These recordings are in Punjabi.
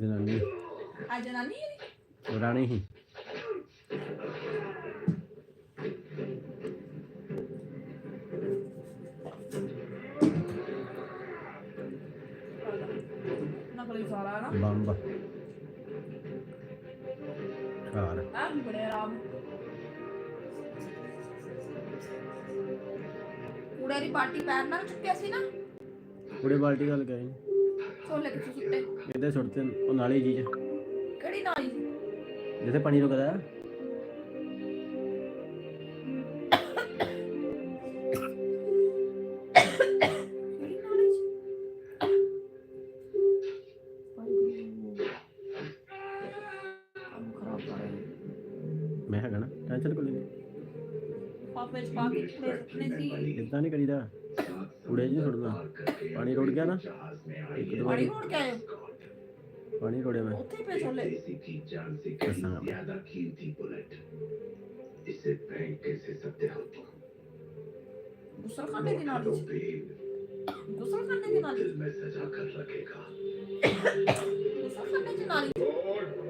ਜਨਾਨੀ ਆ। ਜਨਾਨੀ ਇਹਦੀ? ਰਾਣੀ ਹੀ ਨਕਲੀ ਸਾਰਾ ਨਾ। ਬੰਬ। ਘਰ। ਆ ਵੀ ਬੜੇ ਆਰਾਮ। ਕੂੜੇ ਦੀ ਪਾਰਟੀ ਪੈਰ ਨਾਲ ਚੁੱਕਿਆ ਸੀ ਨਾ। ਕੁੜੇ ਬਾਲਟੀ ਗੱਲ ਕਹੇ ਛੋਲੇ ਕਿੱਥੇ ਸੁੱਟੇ? ਉਹ ਨਾਲੀ ਜੀ ਚ। ਕਿਹੜੀ ਨਾਲੀ ਜਿੱਥੇ ਪਾਣੀ ਰੁਕਦਾ। ਕਿਹੜੀ ਨਾਲੀ ਸੀ ਵਾਹਿਗੁਰੂ। ਕੰਮ ਖਰਾਬ ਕਰ ਰਹੇ ਨੇ। ਮੈਂ ਹੈਗਾ ਨਾ ਟੈਨਸ਼ਨ ਕੋਈ ਨਹੀਂ ਪਾਪੇ ਚ ਪਾ ਕੇ ਕੂੜੇ ਸੁੱਟਣੇ ਸੀ। ਇਦਾਂ ਨਹੀਂ ਕਰੀਦਾ। ਕੁੜੇ ਜੀ ਸੁੱਟਦਾ ਪਾਣੀ ਰੁੜ ਗਿਆ ਨਾ ਇੱਕ ਦੋ ਪਾਣੀ ਵਾਰੀ ਰੋੜ ਕੇ ਆਏ ਪਾਣੀ ਰੋੜਿਆ ਮੈਂ ਉੱਥੇ ਹੀ ਪਏ ਛੋਲੇ ਦੱਸਾਂਗਾ ਮੈਂ ज्यादा कीमती बुलेट इसे फेंक कैसे सकते हो तुम ਗੁਸਲਖਾਨੇ ਦੀ ਨਾਲੀ तो ਸੀ भी ਗੁਸਲਖਾਨੇ ਦੀ ਨਾਲੀ दिल में सजा कर रखेगा ਗੁਸਲਖਾਨੇ ਦੀ ਨਾਲੀ ਸੋਚੀ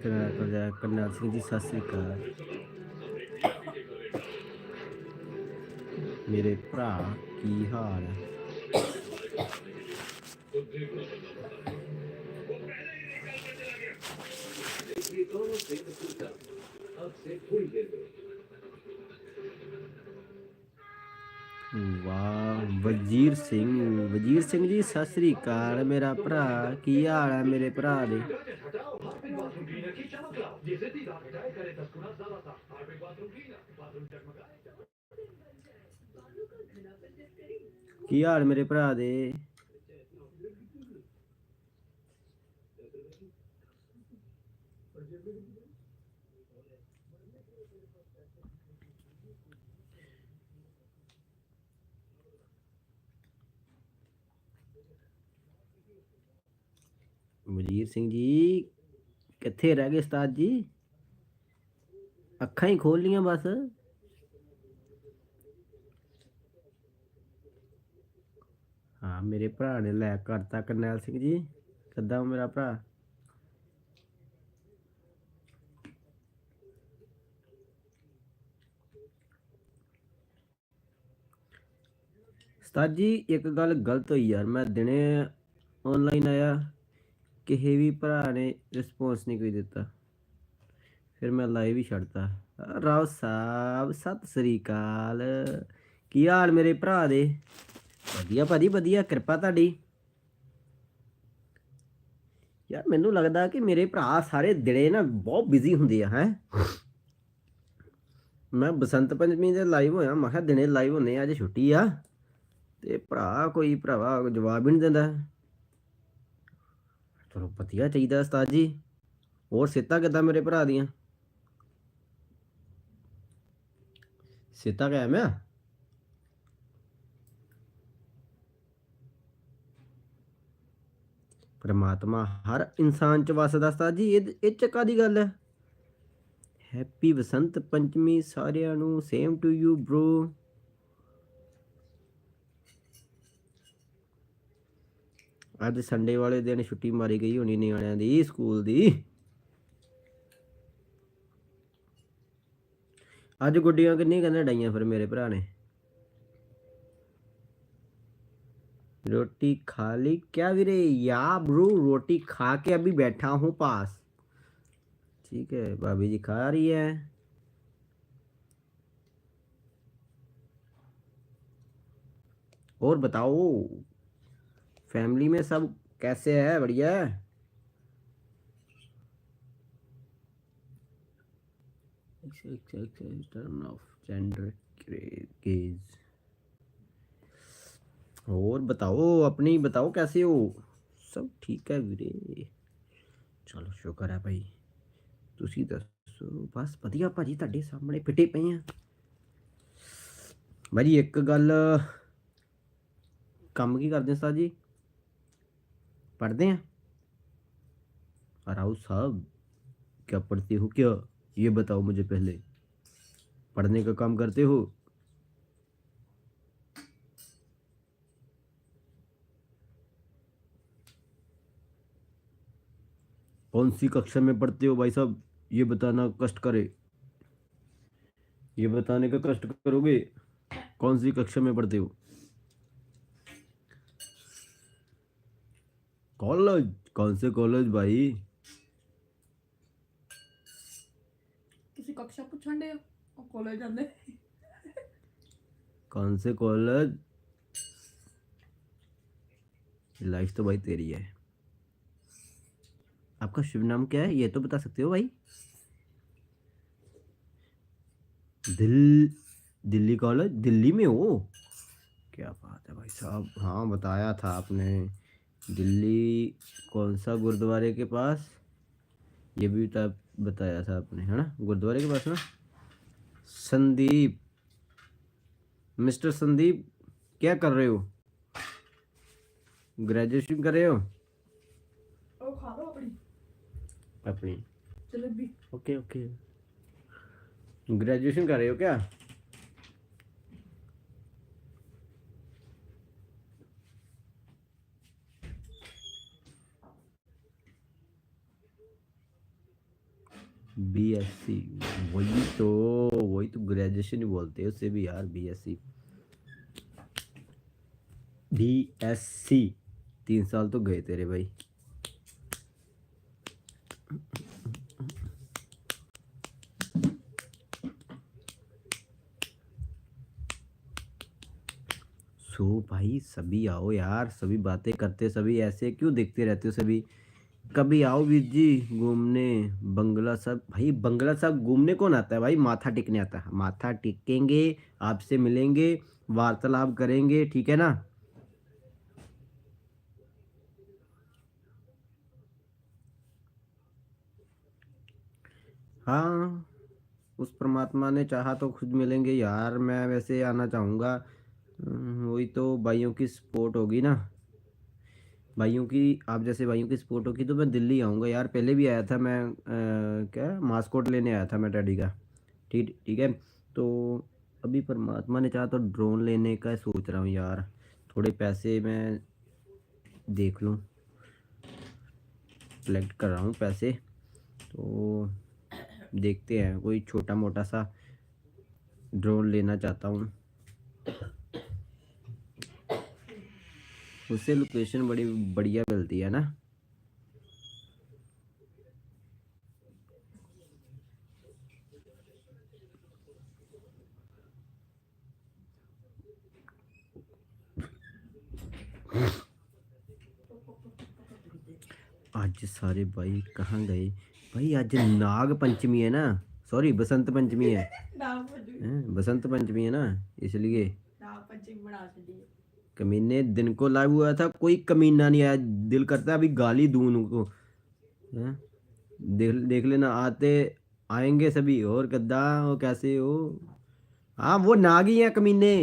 ਸਤਿ ਸ੍ਰੀ ਅਕਾਲ ਕਰਜਾ ਕਰਨਾਲ ਸਿੰਘ ਜੀ ਸਤਿ ਸ੍ਰੀ ਅਕਾਲ ਮੇਰੇ ਭਰਾ ਕੀ ਹਾਲ ਹੈ ਵਾਹ, ਵਜੀਰ ਸਿੰਘ ਵਜੀਰ ਸਿੰਘ ਜੀ, ਸਤਿ ਸ੍ਰੀ ਅਕਾਲ। ਮੇਰਾ ਭਰਾ, ਕੀ ਹਾਲ ਹੈ ਮੇਰੇ ਭਰਾ ਦੇ? ਕੀ ਹਾਲ ਮੇਰੇ ਭਰਾ ਦੇ? ਵਜੀਰ ਸਿੰਘ ਜੀ, ਕਿੱਥੇ ਰਹਿ ਗਏ ਉਸਤਾਦ ਜੀ? ਅੱਖਾਂ ਹੀ ਖੋਲ ਲੀਆਂ ਬਸ। ਹਾਂ, ਮੇਰੇ ਭਰਾ ਨੇ ਲੈ ਕਰਤਾ ਕਰਨੈਲ ਸਿੰਘ ਜੀ। ਕਿੱਦਾਂ ਮੇਰਾ ਭਰਾ? ਉਸਤਾਦ ਜੀ, ਇੱਕ ਗੱਲ ਗਲਤ ਹੋਈ ਯਾਰ। ਮੈਂ ਦਿਨੇ ਆਨਲਾਈਨ ਆਇਆ। ਕਿਸੇ ਵੀ ਭਰਾ ਨੇ ਰਿਸਪੌਂਸ ਨਹੀਂ ਕੋਈ ਦਿੱਤਾ। ਫਿਰ ਮੈਂ ਲਾਈਵ ਹੀ ਛੱਡਤਾ। ਰਾਓ ਸਾਹਿਬ, ਸਤਿ ਸ੍ਰੀ ਅਕਾਲ। ਕੀ ਹਾਲ ਮੇਰੇ ਭਰਾ ਦੇ? ਵਧੀਆ ਭਾਜੀ, ਵਧੀਆ, ਕਿਰਪਾ ਤੁਹਾਡੀ। ਯਾਰ ਮੈਨੂੰ ਲੱਗਦਾ ਕਿ ਮੇਰੇ ਭਰਾ ਸਾਰੇ ਦਿਨੇ ਨਾ ਬਹੁਤ ਬਿਜ਼ੀ ਹੁੰਦੇ ਆ, ਹੈ। ਮੈਂ ਬਸੰਤ ਪੰਚਮੀ ਦੇ ਲਾਈਵ ਹੋਇਆ, ਮੈਂ ਕਿਹਾ ਦਿਨੇ ਲਾਈਵ ਹੁੰਨੇ ਅੱਜ ਛੁੱਟੀ ਆ। ਤੇ ਭਰਾ ਕੋਈ ਭਰਾਵਾ ਜਵਾਬ ਹੀ ਨਹੀਂ ਦਿੰਦਾ। ਚਲੋ ਵਧੀਆ ਚਾਹੀਦਾ ਉਸਤਾਦ ਜੀ। ਹੋਰ ਸਿੱਤਾ ਕਿੱਦਾਂ ਮੇਰੇ ਭਰਾ ਦੀਆਂ? ਸਿੱਤਾ ਕਾਇਮ ਆ? ਪਰਮਾਤਮਾ ਹਰ ਇਨਸਾਨ ਚ ਵਸਦਾ ਉਸਤਾਦ ਜੀ, ਇਹ ਇਹ ਚ ਕਾਦੀ ਗੱਲ ਹੈ ਹੈਪੀ ਬਸੰਤ ਪੰਚਮੀ ਸਾਰਿਆਂ ਨੂੰ ਸੇਮ ਟੂ ਯੂ ਬ੍ਰੋ ਅੱਜ ਸੰਡੇ ਵਾਲੇ ਦਿਨ ਛੁੱਟੀ ਮਾਰੀ ਗਈ ਹੋਣੀ ਨਿਆਣਿਆਂ ਦੀ ਸਕੂਲ ਦੀ ਅੱਜ ਗੁੱਡੀਆਂ ਕਿੰਨੀ ਕਹਿੰਦੇ ਡਾਈਆਂ ਫਿਰ ਮੇਰੇ ਭਰਾ ਨੇ रोटी खा ली क्या वीरे या ब्रो रोटी खा के अभी बैठा हूँ पास ठीक है भाभी जी खा रही है और बताओ फैमिली में सब कैसे है बढ़िया है टर्न ऑफ जेंडर गेज और बताओ अपनी बताओ कैसे हो सब ठीक है ਵੀਰੇ ਚਲੋ ਸ਼ੁਕਰ ਹੈ ਭਾਈ ਤੁਸੀਂ ਦੱਸੋ ਸੋ ਬਸ ਵਧੀਆ ਭਾਜੀ ਤੁਹਾਡੇ ਸਾਹਮਣੇ ਫਿੱਟੇ ਪਏ ਆ ਭਾਜੀ ਇੱਕ ਗੱਲ ਕੰਮ ਕੀ ਕਰਦੇ ਉਸਤਾਦ ਜੀ पढ़ते हैं। राउत साहब, क्या पढ़ते हो क्या? ये बताओ मुझे पहले। पढ़ने का काम करते हो? कौन सी कक्षा में पढ़ते हो भाई साहब? ये बताना कष्ट करे। ये बताने का कष्ट करोगे? कौन सी कक्षा में पढ़ते हो? कॉलेज? कौन से कॉलेज भाई? किसी कक्षा पूछन और कॉलेज आने कौन से कॉलेज? लाइफ तो भाई तेरी है। आपका शुभ नाम क्या है? ये तो बता सकते हो भाई। दिल दिल्ली कॉलेज? दिल्ली में हो? क्या बात है भाई साहब। हाँ बताया था आपने। दिल्ली कौन सा गुरुद्वारे के पास? ये भी बताया था आपने है ना? गुरुद्वारे के पास ना? संदीप। मिस्टर संदीप क्या कर रहे हो? ग्रेजुएशन कर रहे हो? अपनी। Okay okay. ग्रेजुएशन कर रहे हो क्या? बी एस सी वही तो वही तो ग्रेजुएशन ही बोलते हैं उसे भी यार B S C B S C तीन साल तो गए तेरे भाई। सो भाई, सभी आओ यार, सभी बातें करते सभी ऐसे क्यों देखते रहते हो सभी? कभी आओ वीर जी घूमने बंगला साहब। भाई बंगला साहब घूमने कौन आता है भाई? माथा टेकने आता है। माथा टिकेंगे आपसे मिलेंगे वार्तालाप करेंगे ठीक है ना? हाँ उस परमात्मा ने चाहा तो खुद मिलेंगे। यार मैं वैसे आना चाहूँगा। हम्म, वही तो भाइयों की सपोर्ट होगी ना। भाइयों की आप जैसे भाइयों की सपोर्ट होगी तो मैं दिल्ली आऊँगा। यार पहले भी आया था मैं अ, क्या मास्कोट लेने आया था मैं डैडी का। ठीक ठीक है? तो अभी परमात्मा ने चाहा तो ड्रोन लेने का सोच रहा हूँ यार। थोड़े पैसे मैं देख लूँ। कलेक्ट कर रहा हूँ पैसे। तो देखते हैं कोई छोटा मोटा सा ड्रोन लेना चाहता हूँ। उससे लोकेशन बड़ी बढ़िया मिलती है ना? आज सारे भाई कहाँ गए? भाई आज नाग पंचमी है ना? सॉरी बसंत पंचमी है। बसंत पंचमी है ना? इसलिए। कमीने दिन को लाइव हुआ था, कोई कमीना नहीं आया, दिल करता अभी गाली दूँ उनको। देख देख लेना, आते, आएँगे सभी, और गद्दा वो कैसे हो? हाँ वो नाग ही है कमीने।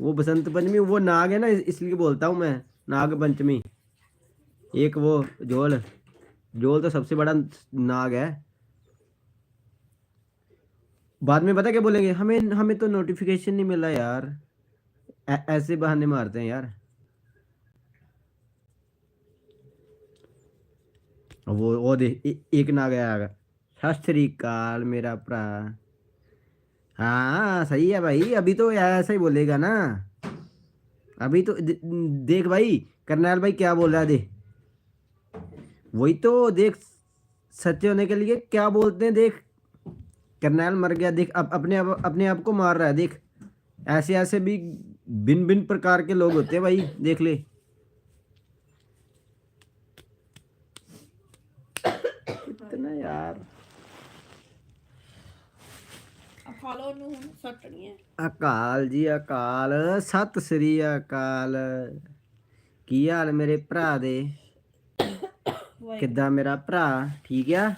वो बसंत पंचमी, वो नाग है ना इसलिए बोलता हूँ मैं, नाग पंचमी। एक वो जोल जोल तो सबसे बड़ा नाग है। बाद में पता क्या बोलेंगे? हमें हमें तो नोटिफिकेशन नहीं मिला यार। ऐसे बहाने मारते हैं यार। वो वो दे एक ना गया सत श्री अकाल, मेरा भरा हाँ सही है भाई, अभी तो ऐसा ही बोलेगा ना। अभी तो दे- देख भाई, करनाल भाई क्या बोल रहा है, देख। वही तो देख, सच्चे होने के लिए क्या बोलते हैं, देख। करनाल मर गया, देख अब अपने आप अपने आप को मार रहा है, देख। ऐसे ऐसे भी भिन्न भिन्न प्रकार के लोग होते हैं भाई देख ले कितना यार ਆ ਖਾ ਲਓ ਉਹਨੂੰ ਹੁਣ ਸੱਟਣੀ ਹੈ ਅਕਾਲ ਜੀ ਅਕਾਲ ਸਤਿ ਸ੍ਰੀ ਅਕਾਲ ਕੀ ਹਾਲ ਮੇਰੇ ਭਰਾ ਦੇ ਕਿੱਦਾਂ ਮੇਰਾ ਭਰਾ ਠੀਕ ਆ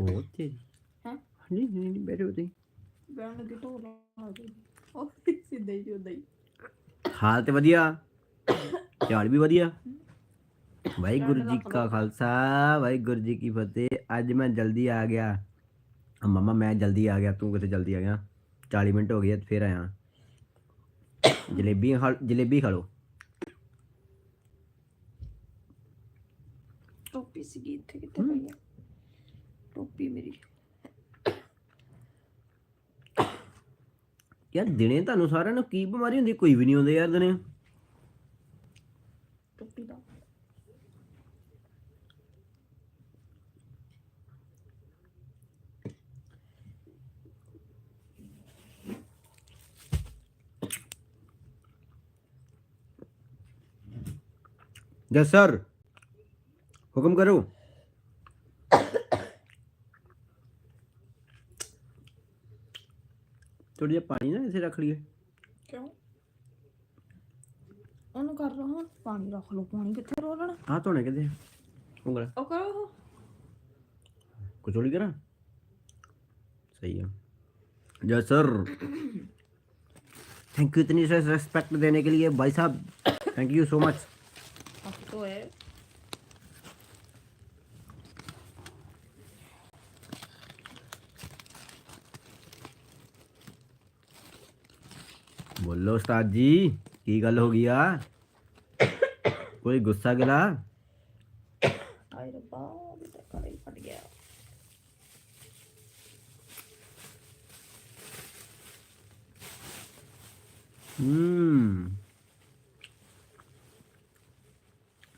ਉਹ ਤੇਰੀ ਹੈਂ? ਨਹੀਂ ਨਹੀਂ ਨਹੀਂ ਬੈਠੋ ਤੁਸੀਂ ਬੈਣ ਲੱਗੀ ਢੋਲ ਆ ਗਈ ਉਹ ਸਿੱਧੇ ਹੀ ਉਦਾਂ ਹੀ। ਹਾਲ ਤੇ ਵਧੀਆ? ਚਾਲ ਵੀ ਵਧੀਆ? ਵਾਹਿਗੁਰੂ ਜੀ ਕਾ ਖਾਲਸਾ ਵਾਹਿਗੁਰੂ ਜੀ ਕੀ ਫਤਿਹ। ਅੱਜ ਮੈਂ ਜਲਦੀ ਆ ਗਿਆ। ਮਮਾ ਮੈਂ ਜਲਦੀ ਆ ਗਿਆ। ਤੂੰ ਕਿਤੇ ਜਲਦੀ ਆ ਗਿਆ? 40 ਮਿੰਟ ਹੋ ਗਏ ਫਿਰ ਆਇਆ। ਜਲੇਬੀ ਖਾ ਜਲੇਬੀ ਖਾ ਲੋ ਟੋਪੀ ਸੀਗੀ ਇੱਥੇ ਕਿੱਥੇ ਪਈ ਆ? ਟੋਪੀ ਮੇਰੀ। ਯਾਰ ਦਿਨੇ ਤੁਹਾਨੂੰ ਸਾਰਿਆਂ ਨੂੰ ਕੀ ਬਿਮਾਰੀ ਹੁੰਦੀ? ਕੋਈ ਵੀ ਨਹੀਂ ਹੁੰਦੀ ਯਾਰ ਦਿਨੇ। ਟੋਪੀ ਦਾ। ਜਸ ਸਰ ਹੁਕਮ ਕਰੋ। ਥੋੜੀ ਜਿਹਾ ਪਾਣੀ ਨਾ ਇੱਥੇ ਰੱਖ ਲਈਏ ਕਿਉਂ ਉਹਨੂੰ ਕਰ ਰਹਾ ਪਾਣੀ ਰੱਖ ਲਓ ਪਾਣੀ ਕਿੱਥੇ ਰੋਲਣਾ ਆ ਧੋਣੇ ਕਿਤੇ ਉਂਗਲ ਉਹ ਕਰੋ ਉਹ कुचौड़ी करा सही है जय सर थैंक यू इतनी रेस्पेक्ट देने के लिए भाई साहब थैंक यू सो मच अब तो है बोलो उस्ताद जी की गल हो गई आ कोई गुस्सा गिला ਹਾਏ ਰੱਬਾ ਮੇਰਾ ਕੜਾ ਹੀ ਫਟ ਗਿਆ हम्म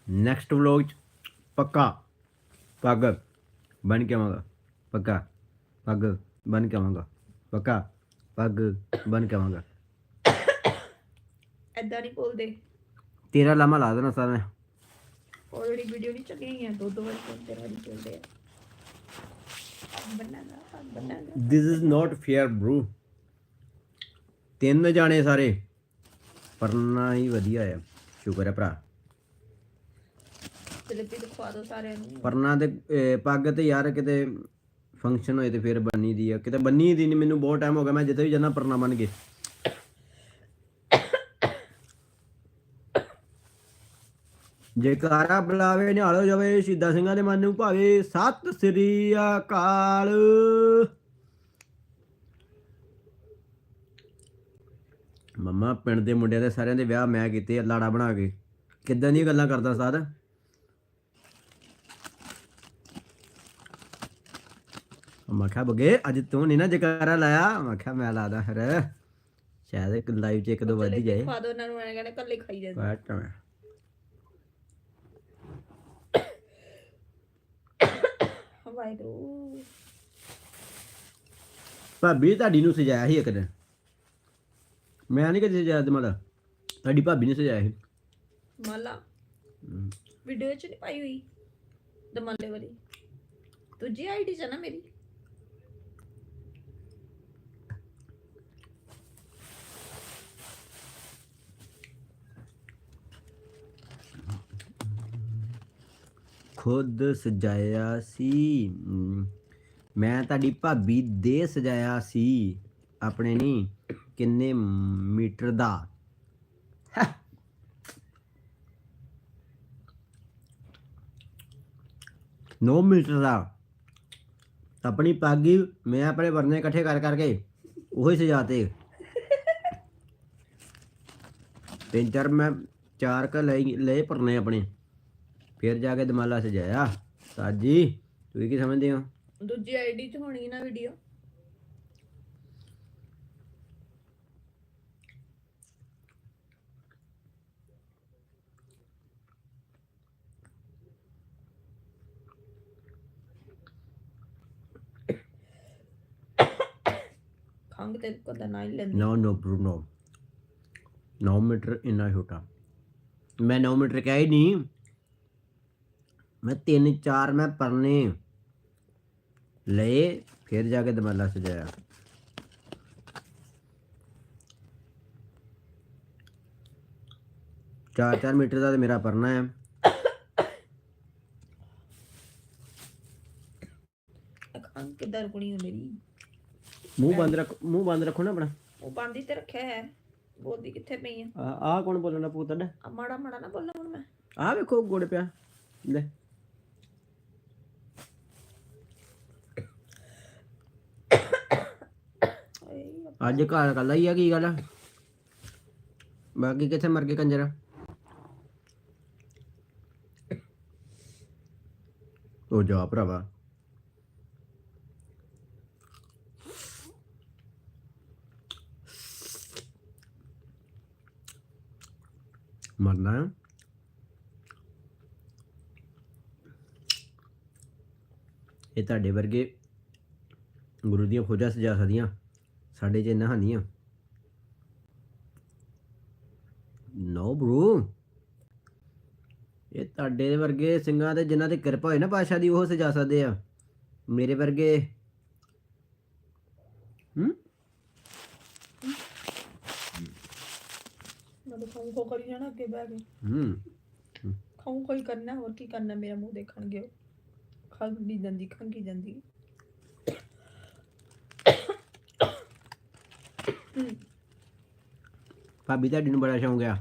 नेक्स्ट व्लॉग पक्का पग बन के आवांगा पक्का पग बन के आवांगा पक्का पग बन के आवांगा ਐਦਾਂ ਨਹੀਂ ਬੋਲਦੇ। ਤੇਰਾ ਲਾਮਾ ਲਾ ਦੇਣਾ ਸਾਰਿਆਂ ਨੇ। ਉਹ ਵੀਡੀਓ ਨਹੀਂ ਚੱਲੀ ਹੈ ਦੋ ਦੋ ਵਾਰ ਤੇ ਵਾਰੀ ਚੱਲਦੇ ਆ। ਬਣਾਗਾ ਬਣਾਗਾ ਦਿਸ ਇਜ਼ ਨਾਟ ਫੇਅਰ ਤਿੰਨ ਜਾਣੇ ਸਾਰੇ। ਪਰਨਾ ਹੀ ਵਧੀਆ ਆ। ਸ਼ੁਕਰ ਹੈ ਭਰਾ। ਜਲੇਬੀ ਪਰਨਾ ਤੇ ਪੱਗ ਤੇ ਯਾਰ ਕਿਤੇ ਫੰਕਸ਼ਨ ਹੋਏ ਤੇ ਫਿਰ ਬੰਨੀ ਦੀ ਆ। ਕਿਤੇ ਬੰਨੀ ਦੀ ਨਹੀਂ ਮੈਨੂੰ ਬਹੁਤ ਟਾਈਮ ਹੋ ਗਿਆ ਮੈਂ ਜਿੱਥੇ ਵੀ ਜਾਂਦਾ ਪਰਨਾ ਬਣ ਗਏ ਜੇਕਾਰਾ ਬੁਲਾਵੇ ਨਿਹਾਲੋ ਜਾਵੇ ਸ਼ਹੀਦਾਂ ਸਿੰਘਾਂ ਦੇ ਮਨ ਨੂੰ ਭਾਵੇ। ਸਤਿ ਸ੍ਰੀ ਅਕਾਲ। ਮੰਮਾ ਪਿੰਡ ਦੇ ਮੁੰਡਿਆਂ ਦੇ ਸਾਰਿਆਂ ਦੇ ਵਿਆਹ ਮੈਂ ਕੀਤੇ ਲਾੜਾ ਬਣਾ ਕੇ। ਕਿੱਦਾਂ ਦੀਆਂ ਗੱਲਾਂ ਕਰਦਾ ਸਾਧ? ਮੈਂ ਕਿਹਾ ਬਗੇ ਅੱਜ ਤੂੰ ਨਹੀਂ ਨਾ ਜਕਾਰਾ ਲਾਇਆ? ਮੈਂ ਕਿਹਾ ਮੈਂ ਲਾਦਾ ਫਿਰ। ਸ਼ਾਇਦ ਇੱਕ ਲਾਈਵ 'ਚ ਇੱਕ ਦੋ ਹੀ ਜਾਏ। ਦਿਖਵਾ ਦਿਓ ਉਹਨਾਂ ਨੂੰ ਐਂ ਕਹਿੰਦੇ ਕੱਲੇ ਖਾਈ ਜਾਂਦੇ। ਬਟ ਵਾਹਿਗੁਰੂ। ਭਾਬੀ ਤੁਹਾਡੀ ਨੂੰ ਸਜਾਇਆ ਸੀ ਇੱਕ ਦਿਨ। ਮੈਂ ਨਹੀਂ ਕਦੇ ਸਜਾਇਆ ਦਮਲਾ ਤੁਹਾਡੀ ਭਾਬੀ ਨੇ ਸਜਾਇਆ ਸੀ। ਮਾਲਾ ਹਮ, ਵੀਡੀਓ ਚ ਨਹੀਂ ਪਾਈ ਹੋਈ? ਦਮਾਲੇ ਵਾਲੀ। ਦੂਜੀ ਆਈਡੀ ਚ ਆ ਨਾ ਮੇਰੀ। ਖੁਦ ਸਜਾਇਆ ਸੀ। ਮੈਂ ਤੁਹਾਡੀ ਭਾਬੀ ਦੇ ਸਜਾਇਆ ਸੀ। ਆਪਣੇ ਨਹੀਂ ਕਿੰਨੇ ਮੀਟਰ ਦਾ। ਹੈਂ। ਨੌ ਮੀਟਰ ਦਾ। ਆਪਣੀ ਪਾਗੀ ਮੈਂ ਆਪਣੇ ਵਰਨੇ ਇਕੱਠੇ ਕਰ ਕਰਕੇ ਉਹੀ ਸਜਾਤੇ। ਤਿੰਨ ਚਾਰ ਮੈਂ ਚਾਰ ਕ ਲਏ ਲਏ ਪਰਨੇ ਆਪਣੇ। ਫਿਰ ਜਾ ਕੇ ਦਮਾਲਾ ਸਜਾਇਆ। ਸਾਜੀ ਤੁਸੀਂ ਕੀ ਸਮਝਦੇ ਹੋ? ਦੂਜੀ ਆਈਡੀ ਚ ਹੋਣੀ ਨਾ ਵੀਡੀਓ ਖੰਗ ਤੇ ਕਦਾ ਨਾ ਹੀ ਲੈਂਦੀ। ਨੋ ਨੋ ਬਰੂਨੋ 9 ਮੀਟਰ ਇੰਨਾ ਛੋਟਾ। ਮੈਂ 9 ਮੀਟਰ ਕਿਹਾ ਹੀ ਨਹੀਂ ਮੈਂ ਤਿੰਨ ਚਾਰ ਮੈਂ ਪਰਨੇ ਲਏ ਫਿਰ ਜਾ ਕੇ ਦਮਾਲਾ ਸਜਾਇਆ। ਚਾਰ ਚਾਰ ਮੀਟਰ ਦਾ ਤੇ ਮੇਰਾ ਪਰਨਾ ਹੈ। ਖੰਗ ਕਿੱਦਾਂ ਰੁਕਣੀ ਹੈ ਮੇਰੀ? ਮੂੰਹ ਬੰਦ ਰੱਖ ਮੂੰਹ ਬੰਦ ਰੱਖੋ ਨਾ ਆਪਣਾ। ਉਹ ਬੰਦ ਹੀ ਤੇ ਰੱਖਿਆ ਹੈ। ਬੋਲਦੀ ਕਿੱਥੇ ਪਈ ਆ? ਆ ਆਹ ਕੌਣ ਬੋਲਣਾ ਪੂ ਤੁਹਾਡਾ? ਆ ਮਾੜਾ ਮਾੜਾ ਨਾ ਬੋਲਾਂ ਹੁਣ ਮੈਂ। ਆਹ ਵੇਖੋ ਗੁੜ ਪਿਆ। ਲੈ ਓਏ ਅੱਜ ਘਰ ਕੱਲਾ ਹੀ ਆ, ਕੀ ਗੱਲ? ਬਾਕੀ ਕਿੱਥੇ ਮਰ ਗਏ ਕੰਜਰਾ? ਉਹ ਜਾ ਭਰਾਵਾ। ਮਰਨਾ ਹੈ? ਇਹ ਤੁਹਾਡੇ ਵਰਗੇ ਗੁਰੂ ਦੀਆਂ ਖੋਜਾਂ ਸਜਾ ਸਕਦੀਆਂ। ਸਾਡੇ ਚ ਇੰਨਾ ਹਾਨੀਆਂ ਨੋ ਬ్రో ਇਹ ਤੁਹਾਡੇ ਵਰਗੇ ਸਿੰਘਾਂ ਤੇ ਜਿਨ੍ਹਾਂ ਤੇ ਕਿਰਪਾ ਹੋਏ ਨਾ ਪਾਸ਼ਾ ਦੀ ਉਹ ਸਜਾ ਸਕਦੇ ਆ। ਮੇਰੇ ਵਰਗੇ। ਹੂੰ? ਮੈਂ ਤਾਂ ਖਾਉਂ ਖੋ ਕਰੀ ਜਾਣਾ ਅੱਗੇ ਬਹਿ ਕੇ। ਹੂੰ। ਖਾਉਂ ਕੋਈ ਕਰਨਾ ਹੋਰ ਕੀ ਕਰਨਾ ਮੇਰਾ ਮੂੰਹ ਦੇਖਣਗੇ ਉਹ। ਖੰਗੀ ਜਾਂਦੀ ਖੰਗੀ ਜਾਂਦੀ। ਭਾਬੀ ਤੁਹਾਡੀ ਨੂੰ ਬੜਾ ਸ਼ੌਂਕ ਆ।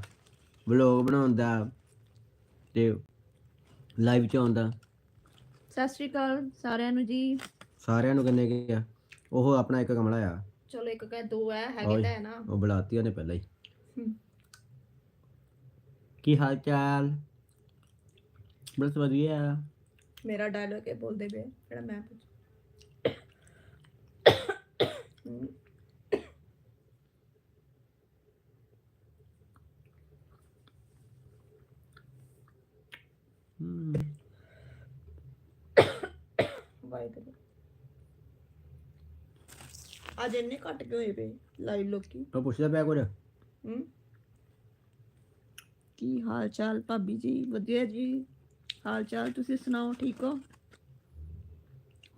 ਵਲੌਗ ਬਣਾਉਣ ਦਾ ਤੇ ਲਾਈਵ ਚ ਆਉਣ ਦਾ। ਸਤਿ ਸ਼੍ਰੀ ਅਕਾਲ ਸਾਰਿਆਂ ਨੂੰ ਜੀ। ਸਾਰਿਆਂ ਨੂੰ ਕਹਿੰਦੇ ਕਿ ਆ ਉਹ ਆਪਣਾ ਇੱਕ ਕਮਲਾ ਆ। ਚਲੋ ਇੱਕ ਕਹੇ ਦੋ ਹੈ। ਹੈਗੇ ਤਾਂ ਹੈ ਨਾ। ਉਹ ਬੁਲਾਤੀ ਉਹਨੇ ਪਹਿਲਾਂ ਹੀ। ਹਮ। ਕੀ ਹਾਲ ਚਾਲ? ਬਸ ਵਧੀਆ। ਮੇਰਾ ਡਾਇਲੋਗ ਇਹ ਬੋਲਦੇ ਪਏ ਜਿਹੜਾ ਮੈਂ ਪੁੱਛ ਹਮ, ਹਮ, ਵਾਹਿਗੁਰੂ। ਅੱਜ ਇੰਨੇ ਘੱਟ ਕਿਉਂ ਹੋਏ ਪਏ? ਲਾਈਵ ਲੋਕੀ। ਉਹ ਪੁੱਛਦਾ ਪਿਆ ਕੁਝ। ਹਮ ਕੀ ਹਾਲ ਚਾਲ ਭਾਬੀ ਜੀ? ਵਧੀਆ ਜੀ। ਹਾਲ ਚਾਲ ਤੁਸੀਂ ਸੁਣਾਓ ਠੀਕ ਹੋ?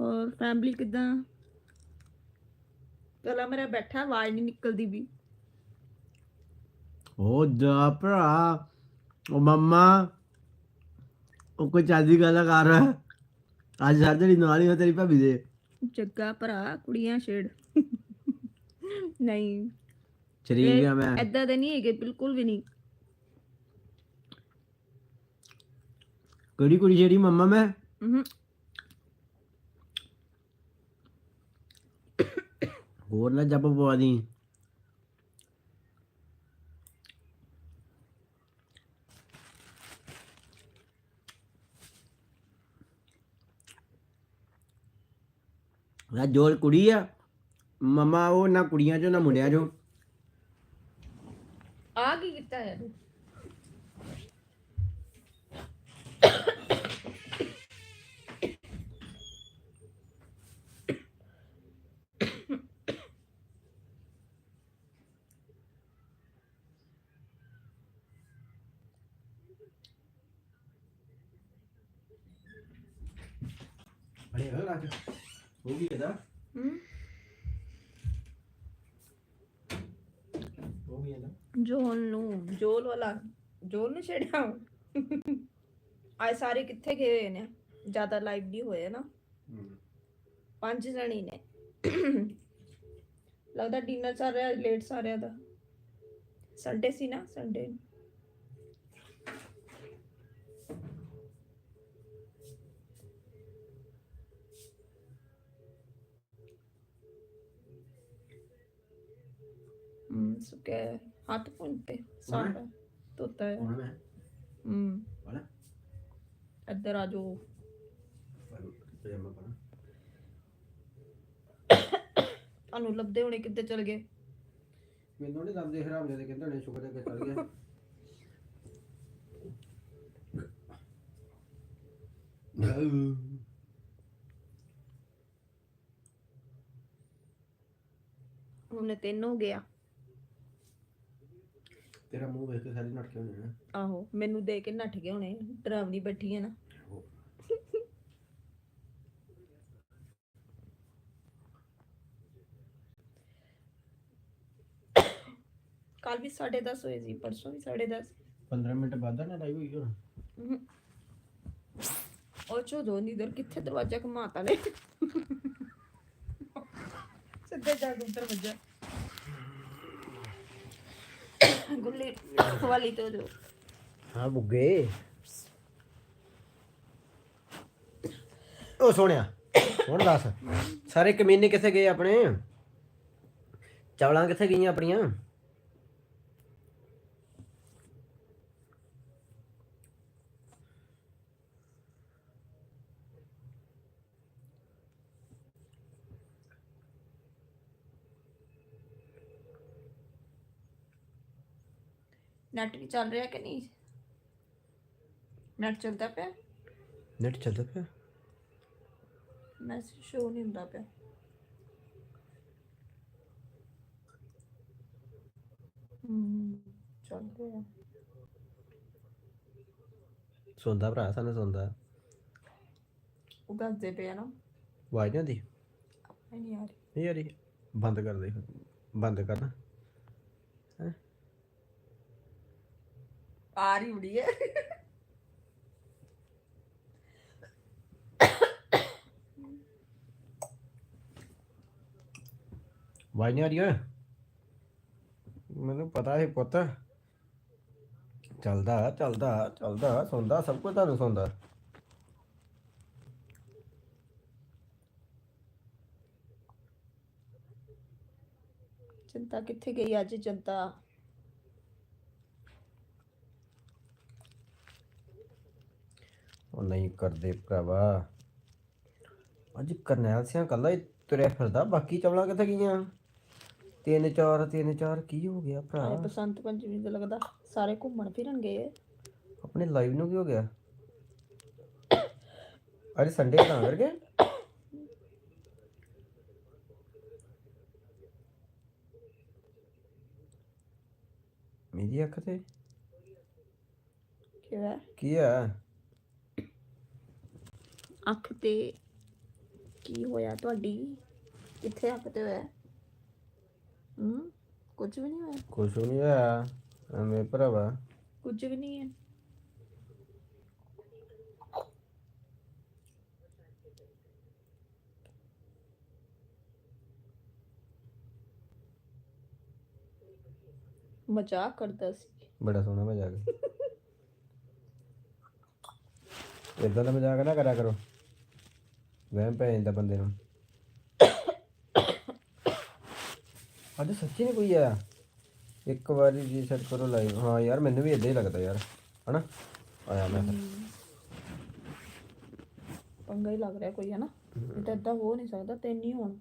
ਹੋਰ ਫੈਮਿਲੀ ਕਿਦਾਂ? ਗਲਾ ਮੇਰਾ ਬੈਠਾ ਆਵਾਜ਼ ਨਹੀਂ ਨਿਕਲਦੀ ਵੀ। ਉਹ ਦਾ ਭਰਾ ਉਹ ਮੰਮਾ। ਉਹ ਕੋਈ ਚਾਦੀ ਗੱਲ ਕਰ ਅੱਜ ਸਾਡੀ ਨਾਲ ਹੀ ਆ ਤੇਰੀ ਭਾਬੀ ਦੇ। ਜੱਗਾ ਭਰਾ ਕੁੜੀਆਂ ਛੇੜ। ਨਹੀਂ। ਸ਼ਰੀਕ ਗਿਆ ਮੈਂ। ਐਦਾਂ ਦੇ ਨਹੀਂ ਹੈਗੇ ਬਿਲਕੁਲ ਵੀ ਨਹੀਂ। ਕਿਹੜੀ ਕੁੜੀ ਜਿਹੜੀ ਮੰਮਾ ਮੈਂ? ਹੋਰ ਨਾ ਜੱਬ ਪਵਾ ਦੀ। ਨਾ ਜੋਲ ਕੁੜੀ ਆ। ਮਮਾ ਉਹ ਨਾ ਕੁੜੀਆਂ ਚੋਂ ਨਾ ਮੁੰਡਿਆਂ ਚੋਂ। ਆ ਕੀ ਕੀਤਾ ਹੈ ਤੂੰ? ਅਰੇ ਹੋ ਲਾ ਹੋ ਗਈ ਇਹਦਾ ਹਮ ਹੋ ਇਹਦਾ ਜੋਲ ਨੂੰ ਜੋਲ ਵਾਲਾ ਜੋਲ ਨੂੰ ਛੇੜਿਆ ਆਏ ਸਾਰੇ ਕਿੱਥੇ ਗਏ ਹੋਏ ਨੇ ਜ਼ਿਆਦਾ ਲਾਈਵ ਨਹੀਂ ਹੋਏ ਨਾ ਪੰਜ ਜਣੀ ਨੇ ਲੱਗਦਾ ਡਿਨਰ ਚੱਲ ਰਿਹਾ ਲੇਟ ਸਾਰਿਆਂ ਦਾ ਸੰਡੇ ਸੀ ਨਾ ਸੰਡੇ ਹੱਥ ਪੁੰਤੇ ਸਾਰਾ ਤੋਤਾ ਹੈ ਹੁਣ ਮੈਂ? ਹਮ ਵਾਲਾ ਇੱਧਰ ਆ ਜਾਓ। ਪਜਾਮਾ ਪਾਣਾ? ਤੁਹਾਨੂੰ ਲੱਭਦੇ ਹੋਣੇ ਕਿੱਧਰ ਚਲ ਗਏ? ਮੈਨੂੰ ਨਹੀਂ ਲੱਭਦੇ ਹਰਾਮ ਦੇ ਕਹਿੰਦੇ ਨੇ ਸ਼ੁਕਰ ਹੈ ਕਿ ਚੱਲ ਗਿਆ ਉਹਨੇ ਤਿੰਨ ਹੋ ਗਿਆ ਤੇਰਾ ਮੂੰਹ ਵੇਖ ਕੇ ਸਾਰੀ ਨੱਟ ਕੇ ਹੋਣੇ ਨਾ ਆਹੋ ਮੈਨੂੰ ਦੇ ਕੇ ਨੱਠ ਗਏ ਹੋਣੇ ਡਰਾਵਣੀ ਬੈਠੀ ਹੈ ਨਾ। ਕੱਲ ਵੀ 10:30 ਹੋਏ ਸੀ ਪਰਸੋਂ ਵੀ 10:30 15 ਮਿੰਟ ਬਾਅਦ ਨਾ ਲਾਈਵ ਹੋਈ ਹੁਣ। ਉਹ ਚੋ ਦੋ ਨੀਦਰ ਕਿੱਥੇ ਦਰਵਾਜ਼ਾ ਘਮਾਤਾ ਨੇ ਸਿੱਧੇ ਜਾ ਕੇ ਉੱਧਰ ਵੱਜਾ। ਗੁੱਲੀ ਵਾਲੀ ਤੋਂ ਜੋ। ਹਾਂ, ਬੁੱਗੇ। ਉਹ ਸੋਹਣਿਆ, ਹੁਣ ਦੱਸ। ਸਾਰੇ ਕਮੀਨੇ ਕਿੱਥੇ ਗਏ ਆਪਣੇ? ਚਾਵਲਾਂ ਕਿੱਥੇ ਗਈਆਂ ਆਪਣੀਆਂ? ਨੈਟ ਵੀ ਚੱਲ ਰਿਹਾ ਕਿ ਨਹੀਂ? ਨੈਟ ਚੱਲਦਾ ਪਿਆ? ਨੈਟ ਚੱਲਦਾ ਪਿਆ? ਮੈਸੇਜ ਸ਼ੋ ਨਹੀਂ ਹੁੰਦਾ ਪਿਆ। ਹਮ ਚੱਲ ਰਿਹਾ। ਸੌਂਦਾ ਭਰਾ ਸਾਨੂੰ ਸੌਂਦਾ। ਉਹ ਦੱਸਦੇ ਪਏ ਆ ਨਾ। ਆਵਾਜ਼ ਨਹੀਂ ਆਉਂਦੀ? ਨਹੀਂ ਆ ਰਹੀ। ਨਹੀਂ ਯਾਰੀ ਬੰਦ ਕਰ ਦੇ। ਬੰਦ ਕਰਨਾ। ਆ ਰਹੀ ਉੜੀ ਹੈ। ਆਵਾਜ਼ ਨਹੀਂ ਆ ਰਹੀ ਓਏ ਮੈਨੂੰ ਪਤਾ ਸੀ ਪੁੱਤ। ਚੱਲਦਾ ਚੱਲਦਾ ਚੱਲਦਾ ਸੌਂਦਾ ਸਭ ਕੁਝ ਤੁਹਾਨੂੰ ਸੌਂਦਾ ਚਿੰਤਾ ਕਿੱਥੇ ਗਈ ਅੱਜ ਚਿੰਤਾ? ਉਹ ਨਹੀਂ ਕਰਦੇ ਭਰਾਵਾ। ਅੱਜ ਕਰਨੈਲ ਸਿੰਘ ਕੱਲਾ ਹੀ ਤੁਰਿਆ ਫਿਰਦਾ ਬਾਕੀ ਚਵਲਾਂ ਕਿੱਥੇ ਗਈਆਂ? ਤਿੰਨ ਚਾਰ ਤਿੰਨ ਚਾਰ ਕੀ ਹੋ ਗਿਆ ਆਏ ਭਰਾ ਬਸੰਤ ਪੰਚਮੀ ਦਾ ਲੱਗਦਾ ਸਾਰੇ ਘੁੰਮਣ ਫਿਰਨ ਗਏ। ਆਪਣੇ ਲਾਈਵ ਨੂੰ ਕੀ ਹੋ ਗਿਆ? ਅੱਜ ਸੰਡੇ ਤਾਂ ਕਰਕੇ ਮੇਰੀ ਅੱਖ ਤੇ? ਕਿਵੇਂ? ਕੀ ਆ ਅੱਖ ਤੇ ਕੀ ਹੋਇਆ ਤੁਹਾਡੀ? ਕਿੱਥੇ ਅੱਖ ਤੇ ਹੋਇਆ? ਹੂੰ ਕੁਝ ਵੀ ਨਹੀਂ ਹੋਇਆ? ਕੁਛ ਨਹੀਂ ਆ ਐਵੇਂ ਭਰਾਵਾ। ਕੁਝ ਵੀ ਨਹੀਂ ਹੈ। ਮਜ਼ਾਕ ਕਰਦਾ ਸੀ। ਬੜਾ ਸੋਹਣਾ ਮਜ਼ਾਕ। ਇਦਾਂ ਦਾ ਮਜ਼ਾਕ ਨਾ ਕਰਿਆ ਕਰੋ। ਵਹਿਮ ਪੈ ਜਾਂਦਾ ਬੰਦੇ ਨੂੰ। ਅੱਜ ਸੱਚੀ ਨਹੀਂ ਕੋਈ ਆਇਆ? ਇੱਕ ਵਾਰੀ ਰੀਸੈਟ ਕਰੋ ਲਾਈਵ। ਹਾਂ ਯਾਰ, ਮੈਨੂੰ ਵੀ ਇਦਾਂ ਹੀ ਲੱਗਦਾ ਯਾਰ, ਹਨਾ? ਆਇਆ ਮੈਂ ਫਿਰ। ਪੰਗਾ ਹੀ ਲੱਗ ਰਿਹਾ ਕੋਈ ਹੈ ਇਹ ਤਾਂ ਏਦਾਂ ਹੋ ਨਹੀਂ ਸਕਦਾ ਤਿੰਨ ਹੀ ਹੋਣ।